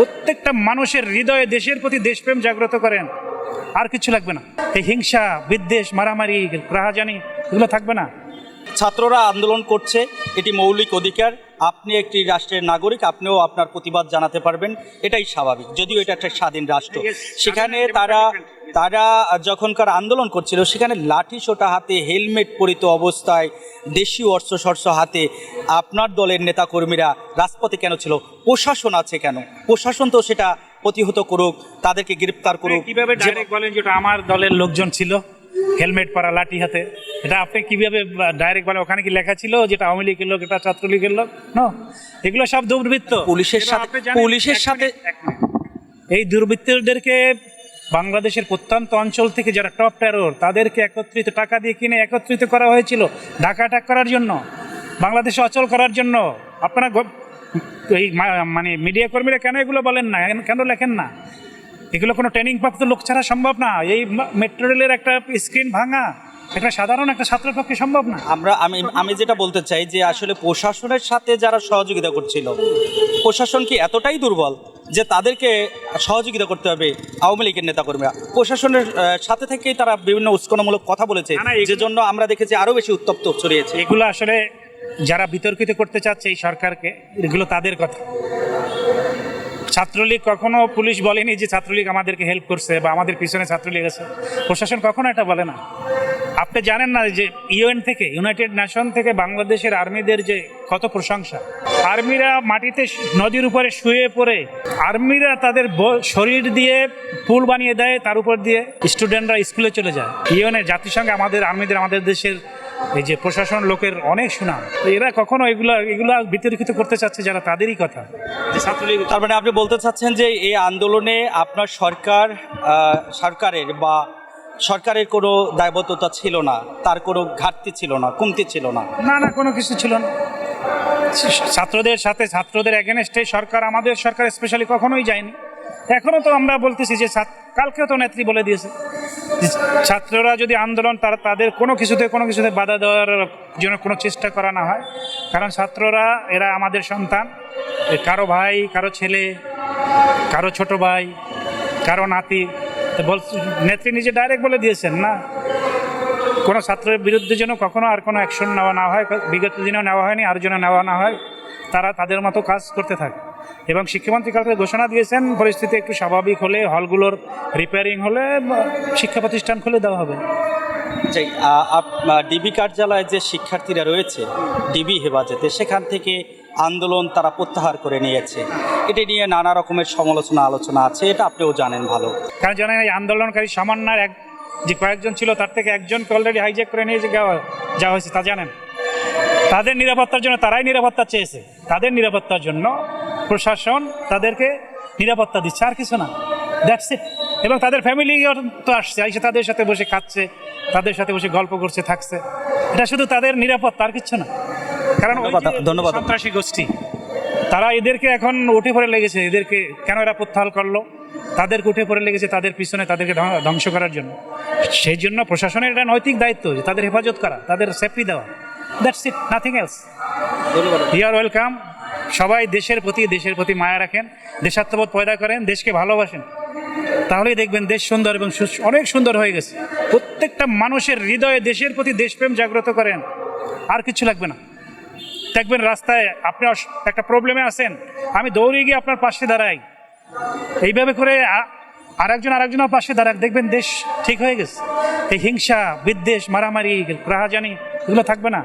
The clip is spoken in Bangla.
প্রত্যেকটা মানুষের হৃদয়ে দেশের প্রতি দেশপ্রেম জাগ্রত করেন। আর কিছু লাগবে না। এই হিংসা বিদ্বেষ মারামারি রাহাজানি এগুলো থাকবে না। ছাত্ররা আন্দোলন করছে এটি মৌলিক অধিকার। আপনি একটি রাষ্ট্রের নাগরিক আপনিও আপনার প্রতিবাদ জানাতে পারবেন। এটাই স্বাভাবিক যদিও এটা একটা স্বাধীন রাষ্ট্র। সেখানে তারা তারা যখনকার আন্দোলন করছিল সেখানে লাঠি সোটা হাতে হেলমেট পরিত অবস্থায় দেশীয় অস্ত্র শস্ত্র হাতে আপনার দলের নেতাকর্মীরা রাজপথে কেন ছিল? প্রশাসন আছে কেন? প্রশাসন তো সেটা প্রতিহত করুক তাদেরকে গ্রেপ্তার করুক। কীভাবে ডাইরেক্ট বলেন যেটা আমার দলের লোকজন ছিল? হেলমেট পরা লাঠি হাতে। এটা আপনি কীভাবে ডাইরেক্ট বলে ওখানে কি লেখা ছিল যেটা আওয়ামী লীগের লোক এটা ছাত্রলীগের লোক? নো? এগুলো সব দুর্বৃত্ত। পুলিশের সাথে- পুলিশের সাথে-। এই দুর্বৃত্তদেরকে বাংলাদেশের প্রত্যন্ত অঞ্চল থেকে যারা টপ টেরোর তাদেরকে একত্রিত টাকা দিয়ে কিনে একত্রিত করা হয়েছিল ঢাকা অ্যাটাক করার জন্য, বাংলাদেশে অচল করার জন্য। আপনারা এই মানে মিডিয়া কর্মীরা কেন এগুলো বলেন না? কেন লেখেন না? এগুলো কোনো ট্রেনিং প্রাপ্ত লোক ছাড়া সম্ভব না। এই মেট্রো রেলের একটা স্ক্রিন ভাঙা। একটা সাধারণ একটা ছাত্রের পক্ষে সম্ভব না। আমরা আমি আমি যেটা বলতে চাই যে আসলে প্রশাসনের সাথে যারা সহযোগিতা করছিল প্রশাসন কি এতটাই দুর্বল যে তাদেরকে সহযোগিতা করতে হবে আওয়ামী লীগের নেতাকর্মীরা? প্রশাসনের সাথে থেকেই তারা বিভিন্ন উস্কানোমূলক কথা বলেছে যে জন্য আমরা দেখেছি আরও বেশি উত্তপ্ত ছড়িয়েছে। এগুলো আসলে যারা বিতর্কিত করতে চাচ্ছে এই সরকারকে এগুলো তাদের কথা। ছাত্রলীগ কখনো পুলিশ বলেনি যে ছাত্রলীগ আমাদেরকে হেল্প করছে বা আমাদের পিছনে ছাত্রলীগ আছে। প্রশাসন কখনো এটা বলে না। আপনি জানেন না যে ইউএন থেকে ইউনাইটেড নেশন থেকে বাংলাদেশের আর্মিদের যে কত প্রশংসা? আর্মিরা মাটিতে নদীর উপরে শুয়ে পড়ে আর্মিরা তাদের শরীর দিয়ে পুল বানিয়ে দেয় তার উপর দিয়ে স্টুডেন্টরা স্কুলে চলে যায়। ইউএনের জাতিসংঘে আমাদের আর্মিদের আমাদের দেশের এই যে প্রশাসন লোকের অনেক সুনাম। তো এরা কখনো এগুলো এগুলো বিতর্কিত করতে চাচ্ছে যারা তাদেরই কথা। তার মানে আপনি বলতে চাচ্ছেন যে এই আন্দোলনে আপনার সরকার সরকারের বা সরকারের কোনো দায়বদ্ধতা ছিল না, তার কোনো ঘাটতি ছিল না, কমতি ছিল না। না না, কোনো কিছু ছিল না। ছাত্রদের সাথে, ছাত্রদের এগেনস্টে সরকার, আমাদের সরকার স্পেশালি কখনোই যায়নি। এখনও তো আমরা বলতেছি যে কালকেও তো নেত্রী বলে দিয়েছে ছাত্ররা যদি আন্দোলন, তারা তাদের কোনো কিছুতে কোনো কিছুতে বাধা দেওয়ার জন্য কোনো চেষ্টা করা না হয়। কারণ ছাত্ররা, এরা আমাদের সন্তান। কারও ভাই, কারও ছেলে, কারও ছোট ভাই, কারও নাতি নেত্রী নিজে ডাইরেক্ট বলে দিয়েছেন না? কোনো ছাত্রের বিরুদ্ধে যেন কখনো আর কোনো অ্যাকশন নেওয়া না হয়, বিগত দিনেও নেওয়া হয়নি, আর যেন নেওয়া না হয়, তারা তাদের মতো কাজ করতে থাকে। এবং শিক্ষামন্ত্রী কালকে ঘোষণা দিয়েছেন, পরিস্থিতি একটু স্বাভাবিক হলে, হলগুলোর রিপেয়ারিং হলে, শিক্ষা প্রতিষ্ঠান খুলে দেওয়া হবে। যে ডিবি কার্যালয়ে যে শিক্ষার্থীরা রয়েছে, ডিবি হেফাজতে, সেখান থেকে আন্দোলন তারা প্রত্যাহার করে নিয়েছে। এটি নিয়ে নানা রকমের সমালোচনা, আলোচনা আছে, এটা আপনিও জানেন ভালো। কারণ জানেন এই আন্দোলনকারী সামান্যার এক যে কয়েকজন ছিল, তার থেকে একজনকে অলরেডি হাইজ্যাক করে নিয়ে যাওয়া হয়েছে, তা জানেন? তাদের নিরাপত্তার জন্য তারাই নিরাপত্তা চেয়েছে। তাদের নিরাপত্তার জন্য প্রশাসন তাদেরকে নিরাপত্তা দিচ্ছে, আর কিছু না। দ্যাটস ইট এবং তাদের ফ্যামিলি তো আসছে আইসে তাদের সাথে বসে খাচ্ছে, তাদের সাথে বসে গল্প করছে, থাকছে। এটা শুধু তাদের নিরাপত্তা, আর কিছু না। কারণ ধন্যবাদ, সন্ত্রাসী গোষ্ঠী তারা এদেরকে এখন উঠে পড়ে লেগেছে। এদেরকে কেন এরা প্রত্যাহার করল? তাদেরকে উঠে পড়ে লেগেছে তাদের পিছনে তাদেরকে ধ্বংস করার জন্য। সেই জন্য প্রশাসনের এটা নৈতিক দায়িত্ব যে তাদের হেফাজত করা তাদের সেফটি দেওয়া। দ্যাটস ইট নাথিং এলস ইয়ার ওয়েলকাম সবাই দেশের প্রতি দেশের প্রতি মায়া রাখেন দেশাত্মবোধ পয়দা করেন দেশকে ভালোবাসেন। তাহলেই দেখবেন দেশ সুন্দর এবং অনেক সুন্দর হয়ে গেছে। প্রত্যেকটা মানুষের হৃদয়ে দেশের প্রতি দেশপ্রেম জাগ্রত করেন। আর কিছু লাগবে না। দেখবেন রাস্তায় আপনি একটা প্রবলেমে আছেন, আমি দৌড়ে গিয়ে আপনার পাশে দাঁড়াই। এইভাবে করে আরেকজন আরেকজনের পাশে দাঁড়াক দেখবেন দেশ ঠিক হয়ে গেছে। এই হিংসা, বিদ্বেষ, মারামারি, রাহাজানি, এগুলো থাকবে না।